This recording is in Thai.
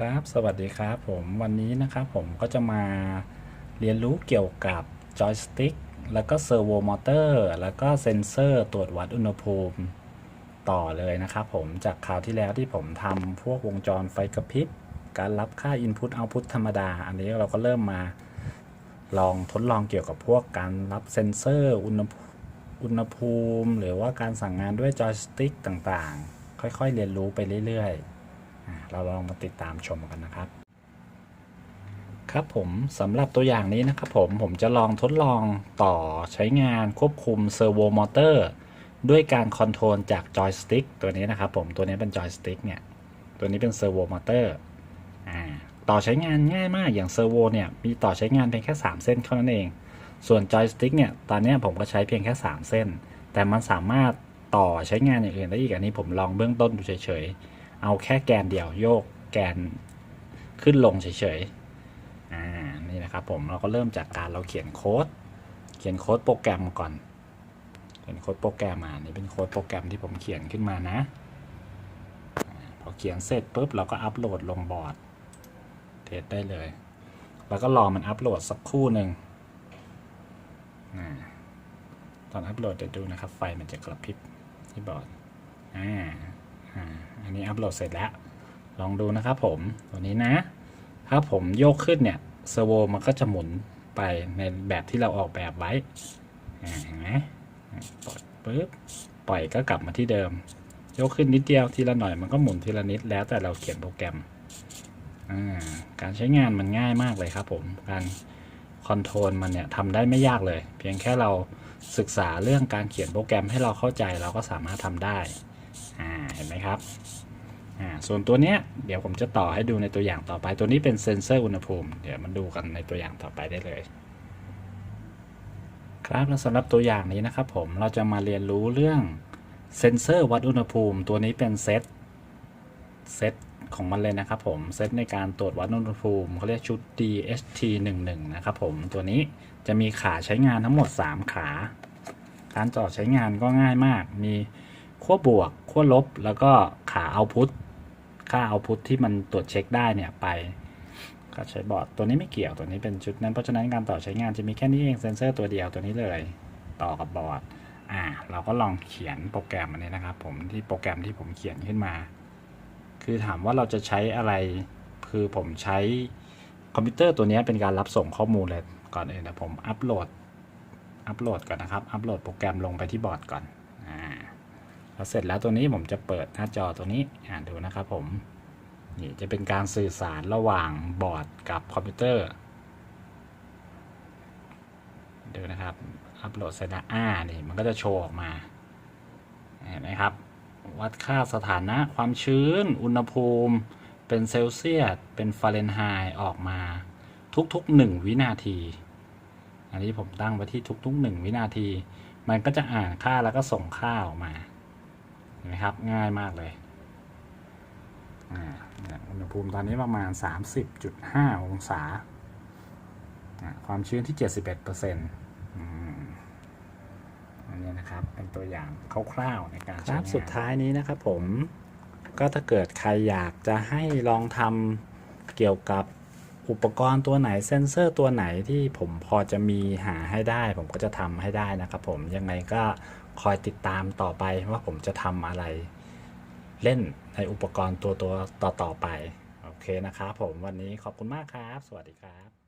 ครับ สวัสดีครับผมวันนี้นะครับผมก็จะมาเรียนรู้เกี่ยวกับจอยสติ๊กแล้วก็เซอร์โวมอเตอร์แล้วก็เซ็นเซอร์ตรวจวัดอุณหภูมิต่อเลยนะครับผมจากคราวที่แล้วที่ผมทำพวกวงจรไฟกระพริบ การรับค่า Input Output ธรรมดา อันนี้เราก็เริ่มมาลองทดลองเกี่ยวกับพวกการรับเซ็นเซอร์อุณหภูมิอุณหภูมิ หรือว่าการสั่งงานด้วยจอยสติ๊กต่างๆ ค่อยๆ เรียนรู้ไปเรื่อยๆ เราลองมาติดตามชมกันนะครับ ครับผมสำหรับตัวอย่างนี้นะครับผมผมจะลองทดลองต่อใช้งานควบคุมเซอร์โวมอเตอร์ด้วยการคอนโทรลจากจอยสติ๊กตัวนี้นะครับผมตัวนี้เป็นจอยสติ๊กเนี่ยตัวนี้เป็นเซอร์โวมอเตอร์ต่อใช้งานง่ายมากอย่างเซอร์โวเนี่ยมีต่อใช้งานเพียงแค่ 3 เส้นเท่านั้นเอง ส่วนจอยสติ๊กเนี่ยตอนนี้ผมก็ใช้เพียงแค่ 3 เส้น แต่มันสามารถต่อใช้งานอย่างอื่นได้อีกอันนี้ผมลองเบื้องต้นดูเฉยๆ เอาแค่แกนเดียวโยกแกนขึ้นลงเฉยๆ อ่า นี่นะครับผมเราก็เริ่มจากการเราเขียนโค้ด เขียนโค้ดโปรแกรมก่อน เขียนโค้ดโปรแกรมมานี่เป็นโค้ดโปรแกรมที่ผมเขียนขึ้นมานะ พอเขียนเสร็จปุ๊บเราก็อัปโหลดลงบอร์ด เทสได้เลย แล้วก็รอมันอัปโหลดสักครู่หนึ่งอ่าตอนอัปโหลดเดี๋ยวดูนะครับ ไฟมันจะกระพริบที่บอร์ด อ่า อันนี้อัปโหลดเสร็จแล้ว ลองดูนะครับผมตัวนี้นะ ถ้าผมโยกขึ้นเนี่ยเซอร์โวมันก็จะหมุนไปในแบบที่เราออกแบบไว้เห็นไหมปล่อยปุ๊บปล่อยก็กลับมาที่เดิมโยกขึ้นนิดเดียวทีละหน่อยมันก็หมุนทีละนิดแล้วแต่เราเขียนโปรแกรมการใช้งานมันง่ายมากเลยครับผมการคอนโทรลมันเนี่ยทำได้ไม่ยากเลย เพียงแค่เราศึกษาเรื่องการเขียนโปรแกรมให้เราเข้าใจเราก็สามารถทำได้ อ่าเห็นไหมครับอ่าส่วนตัวเนี้ยเดี๋ยวผมจะต่อให้ดูในตัวอย่างต่อไป ตัวนี้เป็นเซ็นเซอร์อุณหภูมิ เดี๋ยวมาดูกันในตัวอย่างต่อไปได้เลย ครับแล้วสำหรับตัวอย่างนี้นะครับผมเราจะมาเรียนรู้เรื่องเซ็นเซอร์วัดอุณหภูมิ ตัวนี้เป็นเซตเซตของมันเลยนะครับผมเซตในการตรวจวัดอุณหภูมิเขาเรียกชุด DHT11 นะครับผมตัวนี้จะมีขาใช้งานทั้งหมด 3 ขา การต่อใช้งานก็ง่ายมาก มี ขั้วบวกขั้วลบ แล้วก็ขาเอาพุทค่าเอาพุทที่มันตรวจเช็คได้เนี่ยไปก็ใช้บอร์ดตัวนี้ไม่เกี่ยวตัวนี้เป็นชุดนั้นเพราะฉะนั้นการต่อใช้งานจะมีแค่นี้เองเซนเซอร์ตัวเดียวตัวนี้เลยต่อกับบอร์ดอ่าเราก็ลองเขียนโปรแกรมอันนี้นะครับ ผมที่โปรแกรมที่ผมเขียนขึ้นมา คือถามว่าเราจะใช้อะไร คือผมใช้คอมพิวเตอร์ตัวนี้เป็นการรับส่งข้อมูลเลยก่อนอื่นนะผมอัปโหลดอัปโหลดก่อนนะครับอัปโหลดโปรแกรมลงไปที่บอร์ดก่อน แล้วเสร็จแล้วตัวนี้ผมจะเปิดหน้าจอตัวนี้อ่านดูนะครับผมนี่จะเป็นการสื่อสารระหว่างบอร์ดกับคอมพิวเตอร์ดูนะครับอัปโหลดเสร็จแล้วอ่านี่มันก็จะโชว์ออกมาเห็นไหมครับ วัดค่าสถานะความชื้น อุณหภูมิ เป็นเซลเซียสเป็นฟาเรนไฮต์ออกมาทุกๆหนึ่งวินาที อันนี้ผมตั้งไว้ที่ทุกๆหนึ่งวินาที มันก็จะอ่านค่าแล้วก็ส่งค่าออกมา ไหมครับ ง่ายมากเลยอ่าอุณหภูมิตอนนี้ประมาณ 30.5 องศาอ่าความชื้นที่ 71%เปอร์เซ็นต์อันนี้นะครับเป็นตัวอย่างคร่าวๆในการใช้งานสุดท้ายนี้นะครับผมก็ถ้าเกิดใครอยากจะให้ลองทำเกี่ยวกับอุปกรณ์ตัวไหนเซนเซอร์ตัวไหนที่ผมพอจะมีหาให้ได้ ผมก็จะทำให้ได้นะครับผมยังไงก็ คอยติดตามต่อไปว่าผมจะทำอะไรเล่นในอุปกรณ์ตัวตัวต่อต่อๆไป โอเคนะครับผมวันนี้ขอบคุณมากครับ สวัสดีครับ